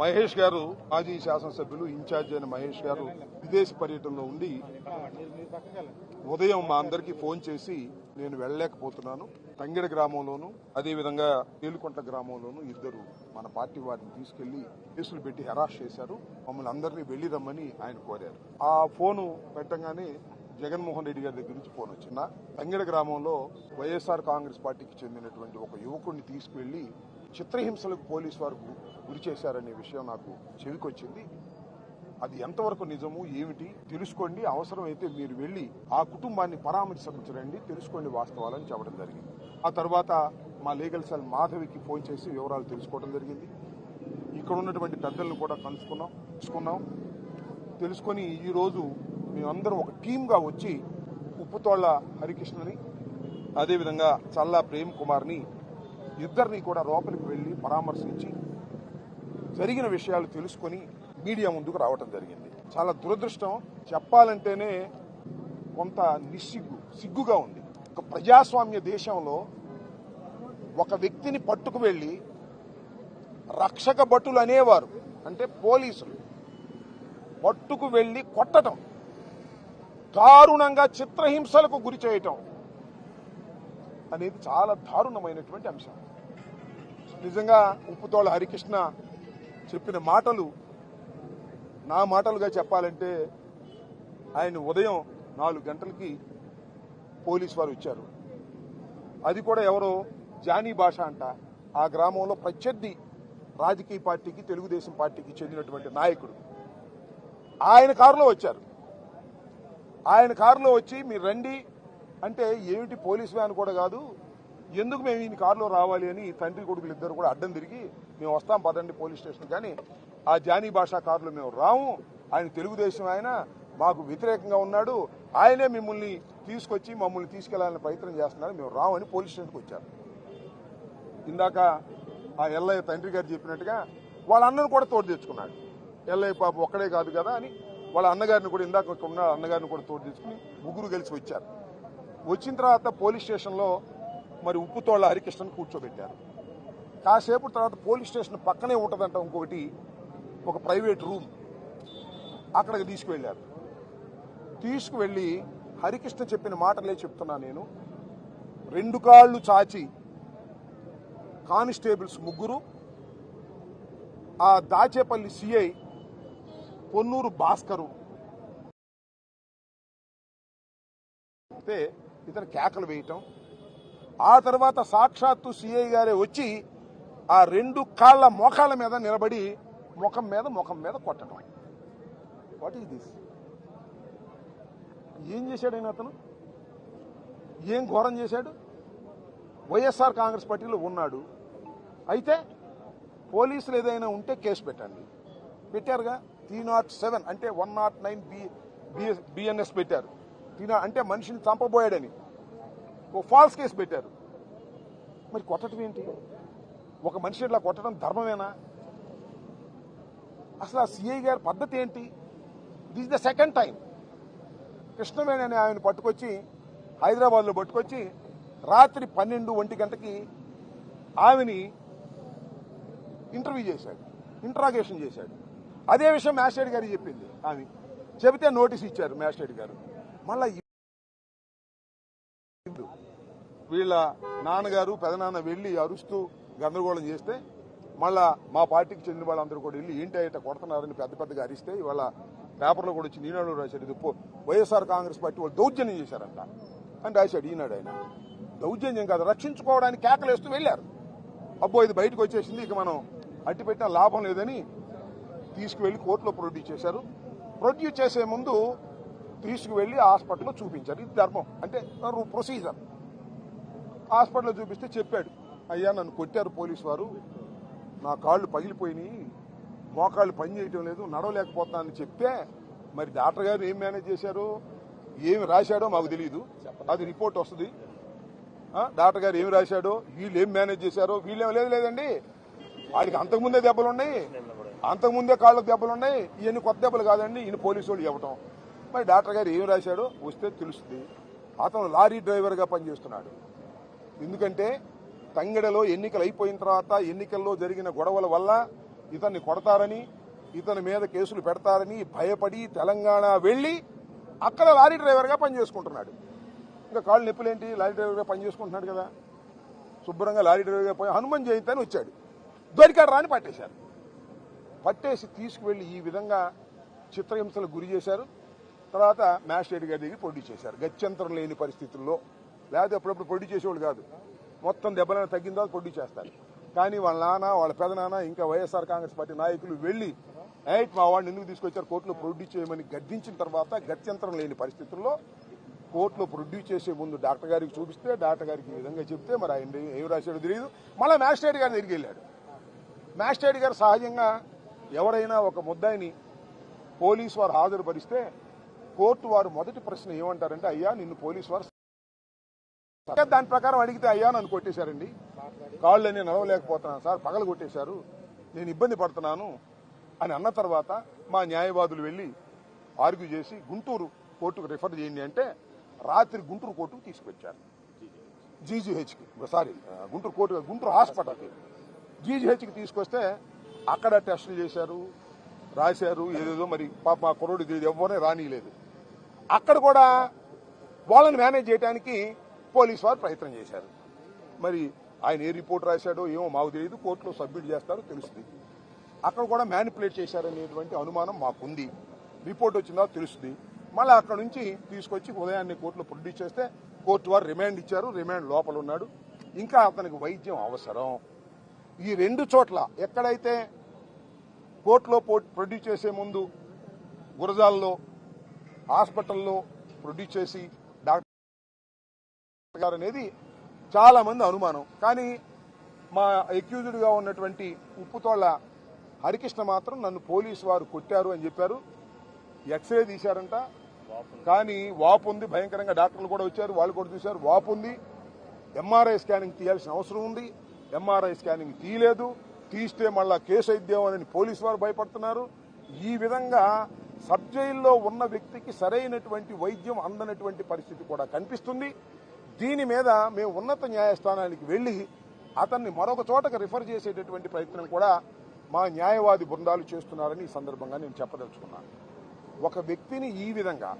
మహేష్ గారు మాజీ శాసనసభ్యులు ఇన్ఛార్జ్ అయిన మహేష్ గారు విదేశీ పర్యటనలో ఉండి ఉదయం మా అందరికీ ఫోన్ చేసి నేను వెళ్ళలేకపోతున్నాను. తంగిడ గ్రామంలోను అదేవిధంగా తేలుకొంట గ్రామంలోను ఇద్దరు మన పార్టీ వారిని తీసుకెళ్ళి కేసులు పెట్టి హెరాస్ చేశారు. మమ్మల్ని అందరినీ వెళ్ళి రమ్మని ఆయన కోరారు. ఆ ఫోను పెట్టగానే జగన్మోహన్ రెడ్డి గారి దగ్గర నుంచి ఫోన్ వచ్చిన తంగిడ గ్రామంలో వైఎస్ఆర్ కాంగ్రెస్ పార్టీకి చెందినటువంటి ఒక యువకుడిని తీసుకువెళ్ళి చిత్రహింసలకు పోలీసు వారు గురి చేశారనే విషయం నాకు చెవికొచ్చింది. అది ఎంతవరకు నిజము ఏమిటి తెలుసుకోండి. అవసరమైతే మీరు వెళ్ళి ఆ కుటుంబాన్ని పరామర్శించరండి తెలుసుకోండి వాస్తవాలని చెప్పడం జరిగింది. ఆ తర్వాత మా లీగల్ సెల్ మాధవికి ఫోన్ చేసి వివరాలు తెలుసుకోవడం జరిగింది. ఇక్కడ ఉన్నటువంటి పెద్దలను కూడా కలుసుకున్నాం తెలుసుకున్నాం తెలుసుకొని ఈరోజు మేమందరం ఒక టీమ్గా వచ్చి ఉప్పుతోళ్ళ హరికృష్ణని అదేవిధంగా చల్లా ప్రేమ్ కుమార్ని ఇద్దరిని కూడా లోపలికి పరామర్శించి జరిగిన విషయాలు తెలుసుకొని మీడియా ముందుకు రావటం జరిగింది. చాలా దురదృష్టం. చెప్పాలంటేనే కొంత నిస్సిగ్గు సిగ్గుగా ఉంది. ఒక ప్రజాస్వామ్య దేశంలో ఒక వ్యక్తిని పట్టుకు వెళ్ళి రక్షక భటులు అనేవారు అంటే పోలీసులు పట్టుకు వెళ్ళి కొట్టటం దారుణంగా చిత్రహింసలకు గురి చేయటం అనేది చాలా దారుణమైనటువంటి అంశం. నిజంగా ఉప్పుతోళ హరికృష్ణ చెప్పిన మాటలు నా మాటలుగా చెప్పాలంటే ఆయన ఉదయం నాలుగు గంటలకి పోలీసు వారు ఇచ్చారు అది కూడా ఎవరో జానీ భాష అంట. ఆ గ్రామంలో ప్రత్యర్థి రాజకీయ పార్టీకి తెలుగుదేశం పార్టీకి చెందినటువంటి నాయకుడు. ఆయన కారులో వచ్చారు. ఆయన కారులో వచ్చి మీరు రండి. అంటే ఏమిటి పోలీస్ వ్యాన్ కూడా కాదు ఎందుకు మేము ఈయన కారులో రావాలి అని తండ్రి కొడుకులు ఇద్దరు కూడా అడ్డం తిరిగి మేము వస్తాం పదండి పోలీస్ స్టేషన్ కానీ ఆ జానీ భాషా కారులో మేము రాము. ఆయన తెలుగుదేశం ఆయన మాకు వ్యతిరేకంగా ఉన్నాడు. ఆయనే మిమ్మల్ని తీసుకొచ్చి మమ్మల్ని తీసుకెళ్ళాలని ప్రయత్నం చేస్తున్నారు మేము రామని పోలీస్ స్టేషన్కి వచ్చారు ఇందాక ఆ ఎల్లయ్య తండ్రి గారు చెప్పినట్టుగా వాళ్ళ అన్నను కూడా తోడు తెచ్చుకున్నాడు. ఎల్లయ్య పాప ఒక్కడే కాదు కదా అని వాళ్ళ అన్నగారిని కూడా ఇందాక ఇక్కడ ఉన్న అన్నగారిని కూడా తోడు తెచ్చుకుని ముగ్గురు కలిసి వచ్చారు. వచ్చిన తర్వాత పోలీస్ స్టేషన్లో మరి ఉప్పుతోళ్ళ హరికృష్ణను కూర్చోబెట్టారు. కాసేపు తర్వాత పోలీస్ స్టేషన్ పక్కనే ఉంటుందంట ఇంకొకటి ఒక ప్రైవేట్ రూమ్. అక్కడికి తీసుకువెళ్ళారు. తీసుకువెళ్ళి హరికృష్ణ చెప్పిన మాటలే చెప్తున్నా నేను. రెండు కాళ్ళు చాచి కానిస్టేబుల్స్ ముగ్గురు ఆ దాచేపల్లి సిఐ పొన్నూరు భాస్కరు. అయితే ఇతను కేకలు వేయటం ఆ తర్వాత సాక్షాత్తు సిఐ గారే వచ్చి ఆ రెండు కాళ్ళ మోకాళ్ళ మీద నిలబడి ముఖం మీద ముఖం మీద కొట్టడం వాట్ ఈస్ దిస్ ఏం చేశాడు ఆయన అతను? ఏం ఘోరం చేశాడు? వైఎస్ఆర్ కాంగ్రెస్ పార్టీలో ఉన్నాడు. అయితే పోలీసులు ఏదైనా ఉంటే కేసు పెట్టండి. పెట్టారుగా? త్రీ నాట్ సెవెన్ అంటే one not nine B BNS పెట్టారు. అంటే మనిషిని చంపబోయాడని. ఓ ఫాల్స్ కేసు పెట్టారు. మరి కొట్టడం ఏంటి? ఒక మనిషి ఇట్లా కొట్టడం ధర్మమేనా? అసలు ఆ సిఐ గారి పద్ధతి ఏంటి? This the second time Krishnaveni అని ఆయన పట్టుకొచ్చి హైదరాబాద్లో పట్టుకొచ్చి రాత్రి పన్నెండు ఒంటి గంటకి ఆమెని ఇంటర్వ్యూ చేశాడు. ఇంట్రాగేషన్ చేశాడు. అదే విషయం మ్యాజిస్ట్రేట్ గారికి చెప్పింది ఆమె. చెబితే నోటీస్ ఇచ్చారు మ్యాజిస్ట్రేట్ గారు మళ్ళీ వీళ్ళ. నాన్నగారు పెదనాన్న వెళ్ళి అరుస్తూ గందరగోళం చేస్తే మళ్ళా మా పార్టీకి చెందిన వాళ్ళందరూ కూడా వెళ్ళి ఏంటి అయితే కొడుతున్నారని పెద్ద పెద్దగా అరిస్తే ఇవాళ పేపర్లో కూడా వచ్చి ఈనాడు రాశాడు ఇది వైఎస్ఆర్ కాంగ్రెస్ పార్టీ వాళ్ళు దౌర్జన్యం చేశారంట అని రాశాడు ఈనాడు ఆయన. దౌర్జన్యం కాదు రక్షించుకోవడానికి కేకలేస్తూ వెళ్ళారు. అబ్బో ఇది బయటకు వచ్చేసింది ఇక మనం అట్టి పెట్టిన లాభం లేదని తీసుకువెళ్ళి కోర్టులో ప్రొడ్యూస్ చేశారు. ప్రొడ్యూస్ చేసే ముందు తీసుకువెళ్ళి హాస్పిటల్లో చూపించారు. ఇది ధర్మం. అంటే ప్రొసీజర్ హాస్పిటల్లో చూపిస్తే చెప్పాడు. అయ్యా నన్ను కొట్టారు పోలీసు వారు. నా కాళ్ళు పగిలిపోయినాయి. మోకాళ్ళు పని చేయటం లేదు. నడవలేకపోతున్నానని చెప్తే మరి డాక్టర్ గారు ఏం మేనేజ్ చేశారు? ఏమి రాశాడో మాకు తెలియదు అది రిపోర్ట్ వస్తుంది. డాక్టర్ గారు ఏమి రాశాడో వీళ్ళు ఏం మేనేజ్ చేశారో వీళ్ళేం లేదు లేదండి. వాడికి అంతకుముందే దెబ్బలు ఉన్నాయి అంతకుముందే కాళ్ళకు దెబ్బలు ఉన్నాయి ఇవన్నీ కొత్త దెబ్బలు కాదండి. ఈయన పోలీసు వాళ్ళు ఇవ్వటం. మరి డాక్టర్ గారు ఏం రాశాడో వస్తే తెలుస్తుంది. అతను లారీ డ్రైవర్గా పనిచేస్తున్నాడు. ఎందుకంటే తంగడలో ఎన్నికలు అయిపోయిన తర్వాత ఎన్నికల్లో జరిగిన గొడవల వల్ల ఇతన్ని కొడతారని ఇతని మీద కేసులు పెడతారని భయపడి తెలంగాణ వెళ్ళి అక్కడ లారీ డ్రైవర్గా పనిచేసుకుంటున్నాడు. ఇంకా కాళ్ళు నొప్పులేంటి? లారీ డ్రైవర్గా పనిచేసుకుంటున్నాడు కదా. శుభ్రంగా లారీ డ్రైవర్గా పోయి హనుమాన్ జయంతి అని వచ్చాడు. దొరికాడు రాని పట్టేశారు. పట్టేసి తీసుకువెళ్ళి ఈ విధంగా చిత్రహింసలకు గురి చేశారు. తర్వాత మ్యాజిస్ట్రేట్ గారి దగ్గర పొడి చేశారు. గత్యంతరం లేని పరిస్థితుల్లో. లేకపోతే అప్పుడప్పుడు పొడి చేసేవాళ్ళు కాదు. మొత్తం దెబ్బలను తగ్గిన తర్వాత పొడి చేస్తారు. కానీ వాళ్ళ నాన్న వాళ్ళ పెదనాన్న ఇంకా వైఎస్ఆర్ కాంగ్రెస్ పార్టీ నాయకులు వెళ్ళి ఎయిట్ మా వాడిని ఎందుకు తీసుకొచ్చారు? కోర్టులో ప్రొడ్యూస్ చేయమని గద్దించిన తర్వాత గత్యంతరం లేని పరిస్థితుల్లో కోర్టులో ప్రొడ్యూస్ చేసే ముందు డాక్టర్ గారికి చూపిస్తే డాక్టర్ గారికి ఈ విధంగా చెప్తే మరి ఆయన ఏం రాశాడో తెలియదు. మళ్ళీ మ్యాజిస్ట్రేట్ గారి దగ్గరికి వెళ్ళాడు. మ్యాజిస్ట్రేట్ గారు సహజంగా ఎవరైనా ఒక ముద్దాయిని పోలీసు వారు హాజరుపరిస్తే కోర్టు వారు మొదటి ప్రశ్న ఏమంటారంటే అయ్యా నిన్ను పోలీసు వారు దాని ప్రకారం అడిగితే అయ్యా నన్ను కొట్టేశారండి. కాళ్ళు నేను నడవలేకపోతున్నాను సార్ పగలు కొట్టేశారు నేను ఇబ్బంది పడుతున్నాను అని అన్న తర్వాత మా న్యాయవాదులు వెళ్ళి ఆర్గ్యూ చేసి గుంటూరు కోర్టుకు రిఫర్ చేయండి అంటే రాత్రి గుంటూరు కోర్టుకు తీసుకొచ్చారు. జీజీహెచ్కి సారీ గుంటూరు కోర్టు గుంటూరు హాస్పిటల్కి. జీజీహెచ్కి తీసుకొస్తే అక్కడ టెస్టులు చేశారు రాశారు ఏదేదో మరి పాప మా కుర్రోడు తెలియదు ఎవరిని రానియలేదు. అక్కడ కూడా వాళ్ళని మేనేజ్ చేయడానికి పోలీసు వారు ప్రయత్నం చేశారు. మరి ఆయన ఏ రిపోర్ట్ రాశాడో ఏమో మాకు తెలియదు కోర్టులో సబ్మిట్ చేస్తారో తెలుస్తుంది. అక్కడ కూడా మ్యానిపులేట్ చేశారనేటువంటి అనుమానం మాకుంది. రిపోర్ట్ వచ్చిందా తెలుస్తుంది. మళ్ళీ అక్కడ నుంచి తీసుకొచ్చి ఉదయాన్నే కోర్టులో ప్రొడ్యూస్ చేస్తే కోర్టు వారు రిమాండ్ ఇచ్చారు రిమాండ్ లోపల ఉన్నాడు. ఇంకా అతనికి వైద్యం అవసరం. ఈ రెండు చోట్ల ఎక్కడైతే కోర్టులో ప్రొడ్యూస్ చేసే ముందు గురజాల్లో హాస్పిటల్లో ప్రొడ్యూస్ చేసి డాక్టర్ గారు అనేది చాలా మంది అనుమానం. కానీ మా ఎక్యూజ్డ్గా ఉన్నటువంటి ఉప్పుతోళ్ళ హరికృష్ణ మాత్రం నన్ను పోలీసు వారు కొట్టారు అని చెప్పారు. ఎక్స్రే తీశారంట. కానీ వాపు ఉంది భయంకరంగా డాక్టర్లు కూడా వచ్చారు వాళ్ళు కూడా చూశారు వాపు ఉంది. ఎంఆర్ఐ స్కానింగ్ తీయాల్సిన అవసరం ఉంది. ఎంఆర్ఐ స్కానింగ్ తీయలేదు. తీస్తే మళ్ళా కేసు అయిద్దామని పోలీసు వారు భయపడుతున్నారు. ఈ విధంగా సబ్ జైల్లో ఉన్న వ్యక్తికి సరైనటువంటి వైద్యం అందనటువంటి పరిస్థితి కూడా కనిపిస్తుంది. దీని మీద మేము ఉన్నత న్యాయస్థానానికి వెళ్ళి అతన్ని మరొక చోటకు రిఫర్ చేసేటటువంటి ప్రయత్నం కూడా మా న్యాయవాది బృందాలు చేస్తున్నారని ఈ సందర్భంగా నేను చెప్పదలుచుకున్నాను. ఒక వ్యక్తిని ఈ విధంగా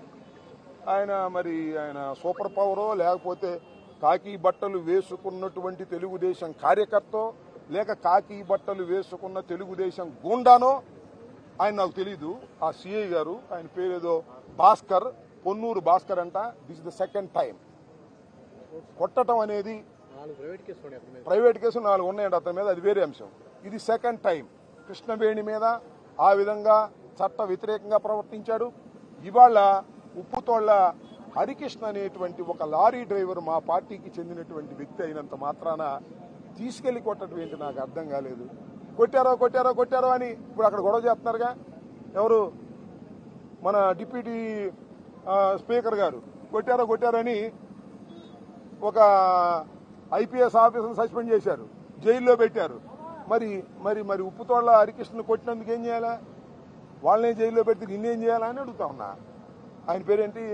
ఆయన మరి ఆయన సూపర్ పవరో లేకపోతే కాకి బట్టలు వేసుకున్నటువంటి తెలుగుదేశం కార్యకర్తో లేక కాకి బట్టలు వేసుకున్న తెలుగుదేశం గూండానో ఆయన నాకు తెలీదు. ఆ సిఐ గారు ఆయన పేరేదో భాస్కర్ పొన్నూరు భాస్కర్ అంట. దిస్ ద సెకండ్ టైం కొట్టడం అనేది ప్రైవేట్ కేసులు నాలుగు ఉన్నాయండి అతని మీద. అది వేరే అంశం. ఇది సెకండ్ టైం కృష్ణవేణి మీద ఆ విధంగా చట్ట వ్యతిరేకంగా ప్రవర్తించాడు. ఇవాళ ఉప్పుతోళ్ళ హరికృష్ణ అనేటువంటి ఒక లారీ డ్రైవర్ మా పార్టీకి చెందినటువంటి వ్యక్తి అయినంత మాత్రాన తీసుకెళ్ళి కొట్టడం ఏంటి నాకు అర్థం కాలేదు. కొట్టారో కొట్టారో కొట్టారో అని ఇప్పుడు అక్కడ గొడవ చేస్తున్నారుగా. ఎవరు? మన డిప్యూటీ స్పీకర్ గారు. కొట్టారో కొట్టారని ఒక ఐపీఎస్ ఆఫీసర్ సస్పెండ్ చేశారు. జైల్లో పెట్టారు. మరి మరి మరి ఉప్పుతోళ్ళ హరికృష్ణ కొట్టినందుకు ఏం చేయాలా? వాళ్ళనే జైల్లో పెడితే నిన్నేం చేయాలా అని అడుగుతా ఉన్నా. ఆయన పేరేంటి?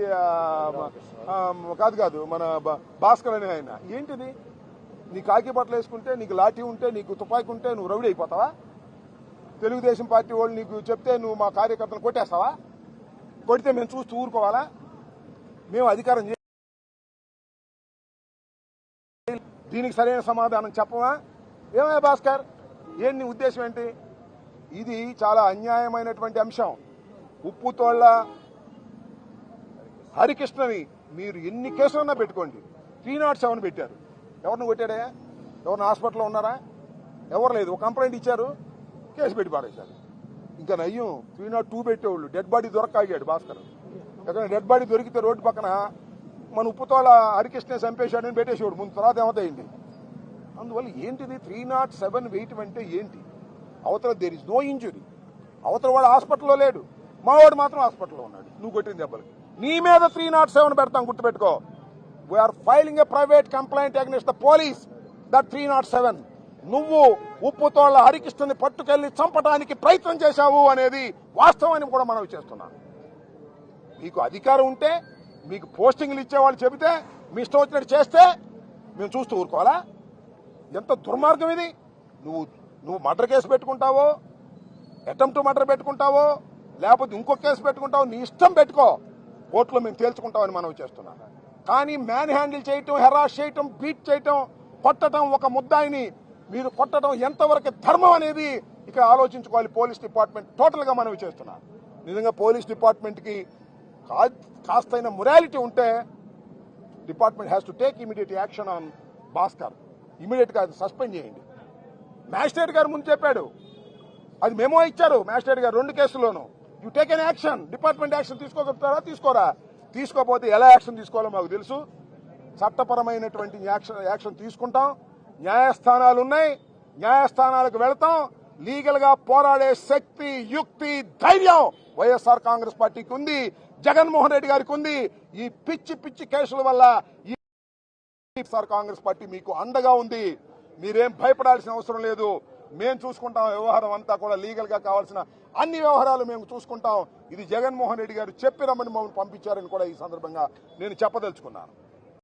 కాదు కాదు మన భాస్కర్ అనే ఆయన. ఏంటిది? నీ కాకి బట్టలు వేసుకుంటే నీకు లాఠీ ఉంటే నీకు తుపాకి ఉంటే నువ్వు రౌడీ అయిపోతావా? తెలుగుదేశం పార్టీ వాళ్ళు నీకు చెప్తే నువ్వు మా కార్యకర్తలు కొట్టేస్తావా? కొడితే మేము చూస్తూ ఊరుకోవాలా? మేము అధికారం చే- దీనికి సరైన సమాధానం చెప్పమా ఏమయ్యా భాస్కర్? ఏం నీ ఉద్దేశం ఏంటి? ఇది చాలా అన్యాయమైనటువంటి అంశం. ఉప్పుతోళ్ళ హరికృష్ణని మీరు ఎన్ని కేసులన్నా పెట్టుకోండి. త్రీ నాట్ సెవెన్ పెట్టారు. ఎవరిని కొట్టాడే? ఎవరిని హాస్పిటల్లో ఉన్నారా? ఎవరు లేదు. ఒక కంప్లైంట్ ఇచ్చారు. కేసు పెట్టి పారేశారు. ఇంకా నయ్యం త్రీ నాట్ టూ పెట్టేవాళ్ళు. డెడ్ బాడీ దొరక ఆగాడు భాస్కర్. ఎక్కడ డెడ్ బాడీ దొరికితే రోడ్డు పక్కన మన ఉప్పుతోళ హరికృష్ణ చంపేశాడని పెట్టేసేవాడు. ముందు తర్వాత ఏమతయింది అందువల్ల ఏంటిది? త్రీ నాట్ సెవెన్ వేయటం అంటే ఏంటి? అవతల దేర్ ఇస్ నో ఇంజురీ అవతల వాడు హాస్పిటల్లో లేడు. మావాడు మాత్రం హాస్పిటల్లో ఉన్నాడు. నువ్వు కొట్టిన దెబ్బలు నీ మీద త్రీ నాట్ సెవెన్ పెడతాం గుర్తుపెట్టుకో. We're filing a private complaint against the police that three not seven నువ్వు ఉప్పుతోళ్ళ హరికృష్ణుని పట్టుకెళ్ళి చంపడానికి ప్రయత్నం చేశావు అనేది వాస్తవాన్ని కూడా మనం చేస్తున్నాను మీకు అధికారం ఉంటే మీకు పోస్టింగ్లు ఇచ్చేవాళ్ళు చెబితే మీ ఇష్టం వచ్చినట్టు చేస్తే మేము చూస్తూ ఊరుకోవాలా? ఎంత దుర్మార్గం ఇది? నువ్వు నువ్వు మర్డర్ కేసు పెట్టుకుంటావో అటెంప్ట్ మర్డర్ పెట్టుకుంటావో లేకపోతే ఇంకో కేసు పెట్టుకుంటావో నీ ఇష్టం పెట్టుకో. కోర్టులో మేము తేల్చుకుంటామని మనం చేస్తున్నాం. కానీ మ్యాన్ హ్యాండిల్ చేయటం హెరాస్ చేయటం బీట్ చేయటం కొట్టడం ఒక ముద్దాయిని మీరు కొట్టడం ఎంతవరకు ధర్మం అనేది ఇక్కడ ఆలోచించుకోవాలి. పోలీస్ డిపార్ట్మెంట్ టోటల్గా మనవి చేస్తున్నా చేస్తున్నాం నిజంగా పోలీస్ డిపార్ట్మెంట్కి కాస్తైన మొరాలిటీ ఉంటే department has to take immediate action on Bhaskar ఇమీడియట్గా అది సస్పెండ్ చేయండి. మ్యాజిస్ట్రేట్ గారు ముందు చెప్పాడు. అది మేమో ఇచ్చారు. మ్యాజిస్ట్రేట్ గారు రెండు కేసుల్లోనూ. You take an action department action తీసుకోగలుగుతారా? తీసుకోరా? తీసుకోకపోతే ఎలా యాక్షన్ తీసుకోవాలో మాకు తెలుసు. చట్టపరమైనటువంటి యాక్షన్ యాక్షన్ తీసుకుంటాం. న్యాయస్థానాలు ఉన్నాయి. న్యాయస్థానాలకు వెళతాం. లీగల్గా పోరాడే శక్తి యుక్తి ధైర్యం వైఎస్ఆర్ కాంగ్రెస్ పార్టీకి ఉంది. జగన్మోహన్ రెడ్డి గారికి ఉంది. ఈ పిచ్చి పిచ్చి కేసుల వల్ల ఈ వైఎస్ఆర్ కాంగ్రెస్ పార్టీ మీకు అండగా ఉంది. మీరేం భయపడాల్సిన అవసరం లేదు. మేము చూసుకుంటాం వ్యవహారం అంతా కూడా లీగల్గా కావాల్సిన అన్ని వ్యవహారాలు మేము చూసుకుంటాం. ఇది జగన్మోహన్ రెడ్డి గారు చెప్పి రమ్మని మమ్మల్ని పంపించారని కూడా ఈ సందర్భంగా నేను చెప్పదలుచుకున్నాను.